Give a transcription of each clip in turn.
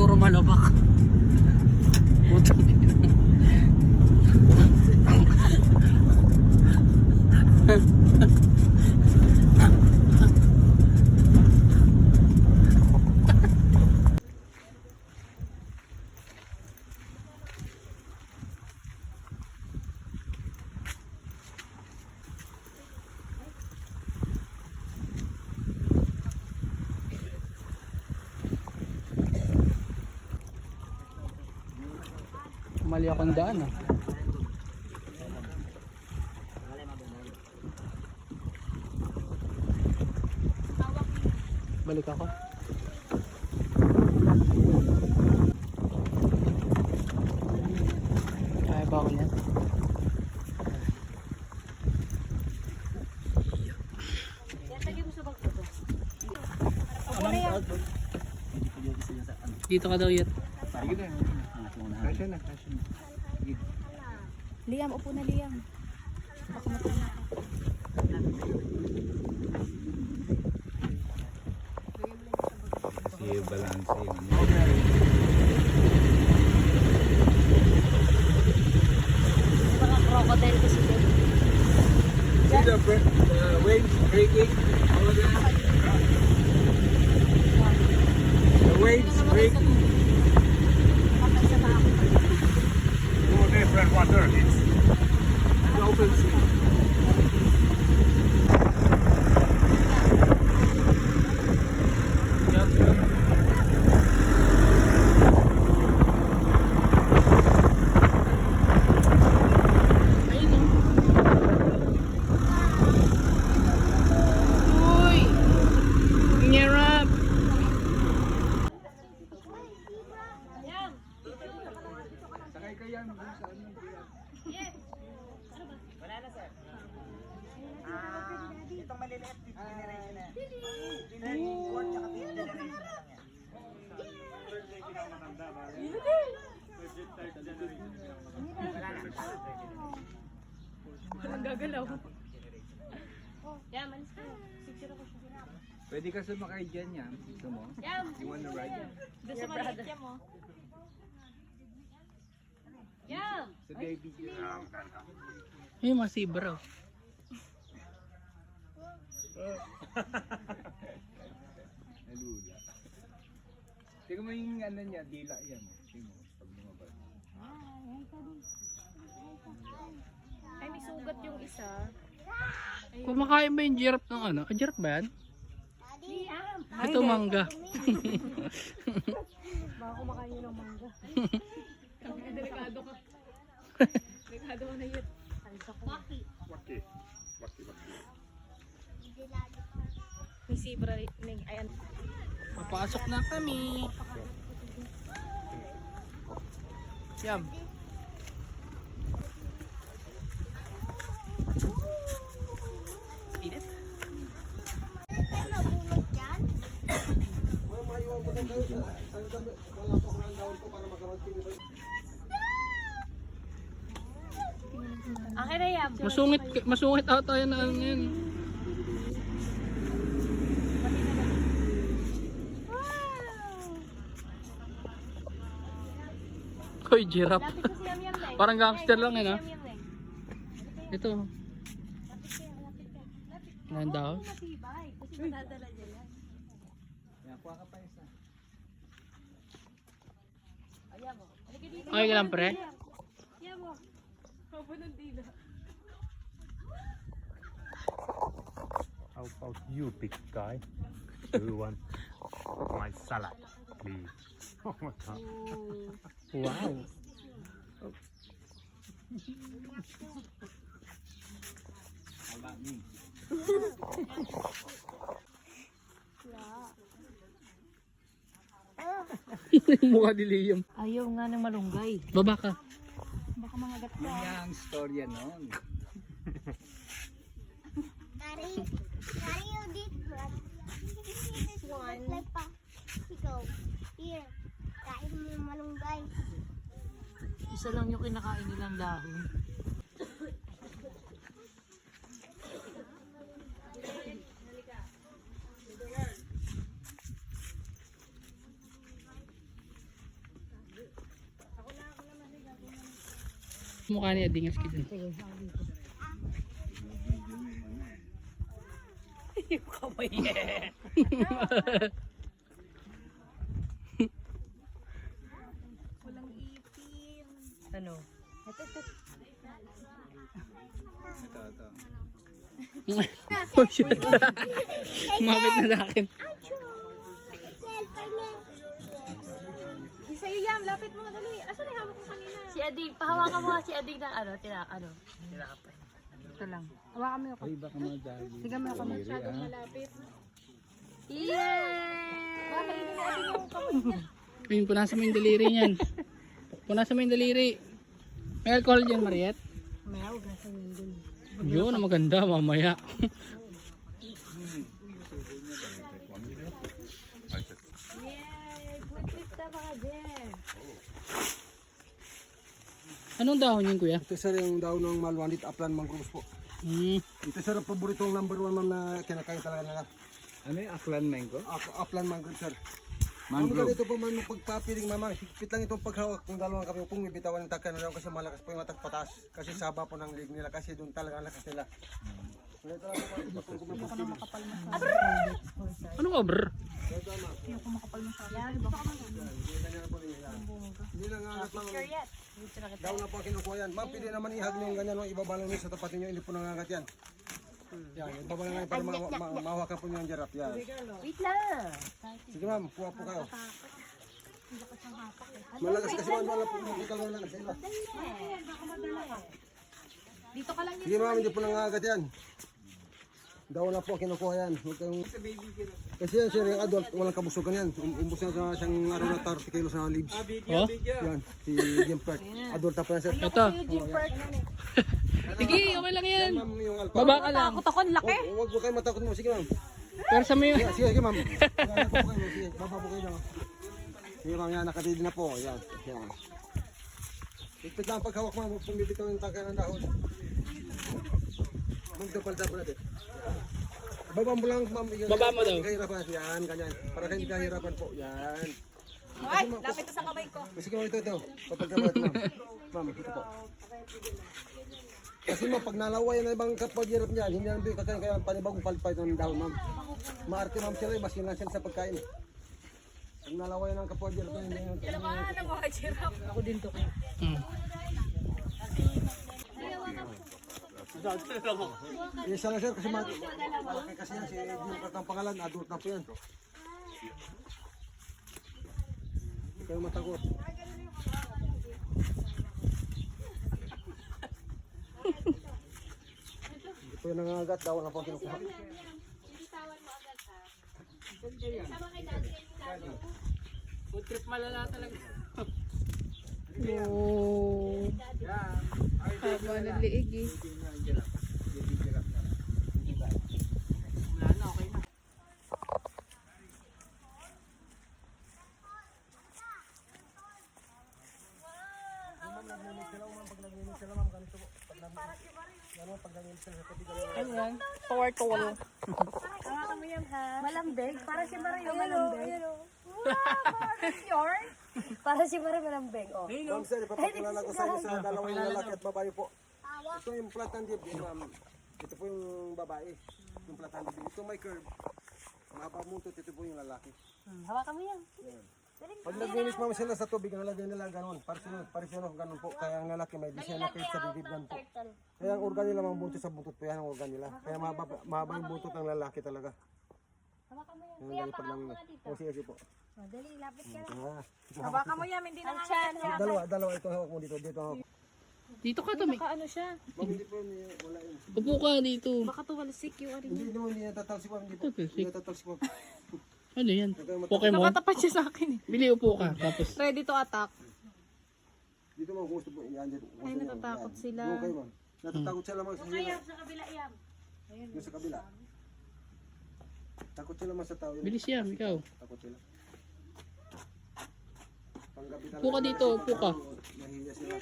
siguro malabak. Mali akong daan ah. Balik ako. Kaya ba ako niyan? Dito ka daw yet. Sige na. Kasya na, kasya na. Sige. Liam, upo na Liam. Baka matulog. Kasi balance yung ano. Baka crocodile kasi din. See the uh, waves breaking over there? The waves breaking. No different water. It's The open sea. Ayun oh. Uy! Ngirap! Sakay ka yan. dun sa ano, kaya- Itong maliliit, fifth generation na yan. Fifth, fourth, tsaka fifth generation na lang yan. Walang gagalaw. Yan, manis ka. Sixer ako siya. Pwede ka sumakay dyan yan. Gusto mo? Yan. You wanna ride? Doon sa maliit yan mo. Yan. Sa baby dyan. Ayun mga zebra. oh. Nalula. Tingnan mo yung ano niya, dila yan. Tingnan mo, pag lumabas. Ay, may sugat yung isa. Kumakain ba yung giraffe ng ano? Ah, giraffe ba yan? Liam. Ito mangga. Baka kumakain yun ng mangga. Delikado ka. Delikado ka na yun. Ko. waki. Waki, waki. May zebra rin. Ayan. Papasok na kami. Yum. Akin na yan. Masungit, masungit ata yan na ano yun. Hoy, giraffe. Eh. Parang gangster lang Lapit yun, ah. eh. Ito. Mo matibay. Kasi madadala dyan yan. Yan, kuha ka pa isa. Ayan mo. Okay ka lang, pre? Ayan mo. Opo ng dila. How about you, big guy? Do you want my salad, please? Oh my god. Wow. How about me? Mukha ni Liam. Ayaw nga ng malunggay. Baba ka. Baka mangagat ka. Yun yung storya noon. Daddy, Daddy, you did what? This one. Like pa. Ikaw. Here. Kain mo yung malunggay. Isa lang yung kinakain nilang dahon. Mukha ni Adingas ka dun. Sige, ako dito. Yung kamay eh. Walang ipin. Ano? Ito, ito. Ito, ito. oh shit. Kumapit na sa akin. Niya. Sa'yo yan, lapit mo. Dali. Asan na hawak ko kanina? Si Adig, pahawakan mo nga si Adig ng ano, tira, ano. Tinakapay. Ito lang. Hawakan mo ako. Ay, baka madali. Sige mo ako. Masyadong malapit. Yay! Bakit hindi mo Adig yung kamay niya? Ayun, punasan mo yung daliri niyan. Punasan mo yung daliri. May alcohol dyan, Mariette? May hugasan yun dun. Yun, ang maganda mamaya. Yay! Good trip na mga Jen. Anong dahon yun, kuya? Ito sir yung daw ng Malwanit Upland Mangroves po. Hmm. Ito sir ang paboritong number one ma'am na kinakain talaga nila. Ano yung Aklan Mango? Up- Upland Mangrove sir. Ang Mangrove. maganda ito po man pagpapiling mama, higpit lang itong paghawak ng dalawang kami pong bibitawan ng takya na lang kasi malakas po yung atas patas. Kasi saba po ng lig nila kasi doon talaga ang lakas nila. Ganito lang po, ma'am. Ipatungkol na po sila. Ano ka, brr? Ganyan po nila yan. Hindi lang angat lang. Daw na po ang kinukuha yan. Ma'am, pwede naman ihag nyo yung ganyan, no? ibaba lang nyo sa tapat ninyo, hindi po nangangat yan. Yan, ibaba lang para ma ma mahawakan po nyo ang jarap. Yan. Wait lang. Sige ma'am, kuha po kayo. Malakas kasi ma'am, wala po hindi ka lang sa iba. Dito ka lang Sige ma'am, hindi po nangangagat yan. Daw na po kinukuha yan. Huwag kayong... Kasi yan sir, yung adult, walang kabusugan yan. Um- Umbos na sa siyang araw na 30 kilos na leaves. Oh? Yan, si Jim Perk. Adult na po yan sir. Ito. Park. Sige, okay lang yan. Baba ka lang. Takot ako, ang laki. Huwag huwag po kayo matakot mo. Sige ma'am. Pero sa may... Sige, sige ma'am. Sige, baba po kayo. Sige, lang. Ma'am, yan, nakatili na po. Yan, yan. Higpit lang ang paghawak ma'am, bibitaw yung tangka ng dahon. Magdapal-dapal natin. Baba mo lang ma'am. Baba mo daw. Kahirapan. Yan, ganyan. Para kayo kahirapan po. Yan. Ay, lapit sa kamay ko. Sige ma'am, ito, ito. Papagdapal ma'am. Ma'am, ito po. Kasi ma'am, pag nalaway na ibang kapaghirap niyan, hindi naman kakain kaya panibagong palpay ng dahon ma'am. Maarte ma'am sila, eh, masin lang sila sa pagkain. Pag nalaway ng kapaghirap niyan, hindi naman Ako din to. Hmm. Isa lang sir, kasi ma- malaki kasi yan, si Cart ang pangalan, adult na po yan. Hindi kayo matakot. Po yung nangangagat, daw na po kinukuha. Food trip malala talaga. Oh. Haba ng liig eh. Wala na, okay na. Ano yan? Power tool. Hawakan mo yan, ha? Malambig. Para si Mario malambig. Yours? Para si Mario malambig. Oh. Ma'am sir, ipapakilala ko sa inyo sa dalawang lalaki at babae po. Ito yung platan dibdib, ma'am. Ito po yung babae. Yung platan dibdib. Ito may curve. Mahaba muntot, ito po yung lalaki. Hmm, hawakan mo yan. Pag naglinis ma'am sila sa tubig, nalagay nila ganun. Parisino, parisino, ganun po. Kaya ang lalaki may design na curve sa dibdib ganun po. Kaya ang organ nila mga buntot sa buntot po yan ang organ nila. Kaya mahaba, mahaba yung buntot ng lalaki talaga. Hawakan mo yan. Galing pag lang O sige, sige po. Oh, dali, lapit ka. Ah, ito, Hawakan mo yan, hindi na nga Dalawa, dalawa ito hawak mo dito. Dito hawak. Dito ka, Tumi. Ano siya? Hindi po, hindi- wala yun. Upo ka dito. Baka tuwalisik yung ari. Hindi naman, hindi natatalsik ma'am. Hindi po. Hindi natatalsik ma'am. Ano yan? Pokemon? Nakatapat siya sa akin eh. Bili upo ka. Tapos, Ready to attack. Dito kung gusto po. Yan, dito. Ay, natatakot sila. Kayo ma'am. Natatakot sila ma'am. Kaya sa kabila yan. Doon sa kabila. Takot sila ma'am sa tao. Yun. bilis yan, ikaw. Takot sila. Panggabi talaga. Upo ka dito, upo ka. Nahiya sila.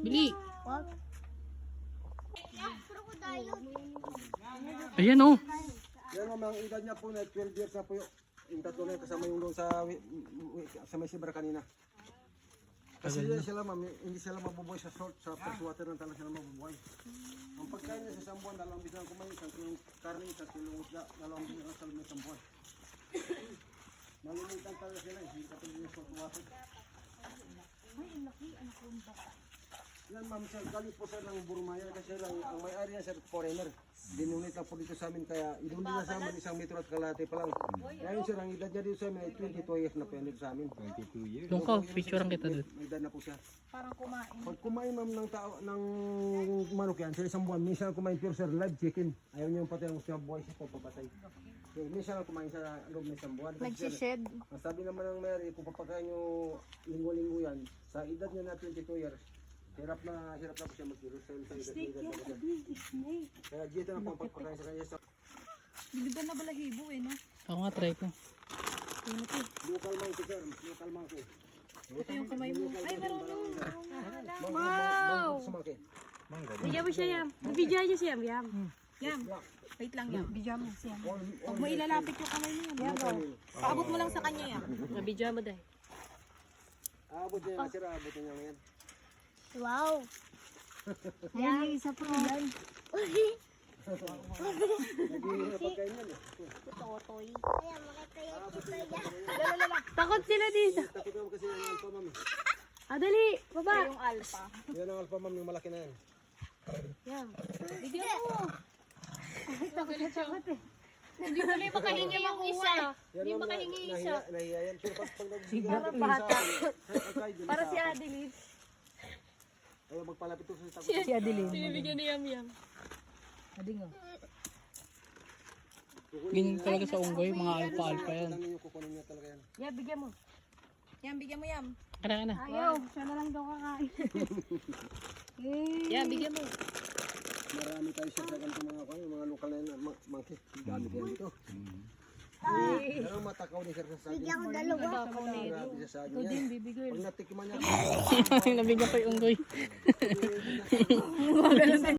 Bili. Ayan oh. Yan ma'am, ang edad niya po na 12 years na po yung, yung tatlo na kasama yung doon sa, sa may sibra kanina. Kasi yan sila ma'am, hindi sila mabubuhay sa salt, sa fresh water lang talaga sila mabubuhay. Ang pagkain niya sa isang buwan, dalawang bisa lang kumain, isang kilong karne, isang kilong isda, dalawang bisa lang sa isang buwan. Malilitan talaga sila, hindi katulad yung salt water. Yan ma'am sir, galing po sir ng Burmaya kasi lang ang may-ari yan sir foreigner. Dinunit lang po dito sa amin kaya inunit na sa amin isang metro at kalahati pa lang. Ngayon sir, ang edad niya dito sa amin ay 22 years na po yan dito sa amin. 22 years. Doon ka, picturean kita doon. May edad na po siya. Parang kumain. Pag kumain ma'am ng tao ng manok yan, sa isang buwan, minsan kumain pure sir live chicken. Ayaw niya yung patay ang niya buhay siya po papatay. So, minsan lang kumain sa loob ng isang buwan. Nagsished. Ang sabi naman ng Mary, kung papakain niyo linggo-linggo yan, sa edad niya na 22 years, hirap na hirap na po siya magkilos sa edad niya. na po siya. Kaya dito na po ang pagpakain sa kanya sa Ako nga, try ko. local monkey sir, local monkey. Wow! Sumaki. Bigyan mo siya yam. Bibigyan niya siya yam. Yam. Wait lang yam. Bidyan mo siya. Huwag mo ilalapit yung kamay mo. Yam. Paabot mo lang sa kanya yam. Nabidyan mo dahil. Abot niya nga sir, abot niya ngayon. Wow. Yan, isa pa yan. Yan. Totoy. Kaya makikaya ito yan. Takot sila dito. Takot naman kasi yung alpha ma'am. eh. Ah, dali. Baba. Yung alpha. Yan ang alpha ma'am, yung malaki na yan. Yam. Bigyan mo. Hindi ko na makahingi yung isa. Yan ma'am, na, nahiya, nahiya yan. Pero pag, pag nagbigay Para bata. Para si Adeline. Ayaw magpalapit to sa takot. Si Adeline. Sinibigyan ni Yam Yam. Ading oh. Ganyan talaga sa unggoy, mga alpha-alpha yan. Tangan niyo, kukunin niya talaga yan. Yan, bigyan mo. Yam, bigyan mo yam. Kana, kana. Ayaw. Siya na lang daw kakain. Yan, bigyan mo. Marami tayo siya sa ganito mga kanya, mga lokal na yan, ma- monkey. Dami ko yan dito. Pero matakaw ni sir sa. Bigyan ko dalawa. Grabe siya sa saging yan. Pag natikman niya, Nabigyan ko yung unggoy.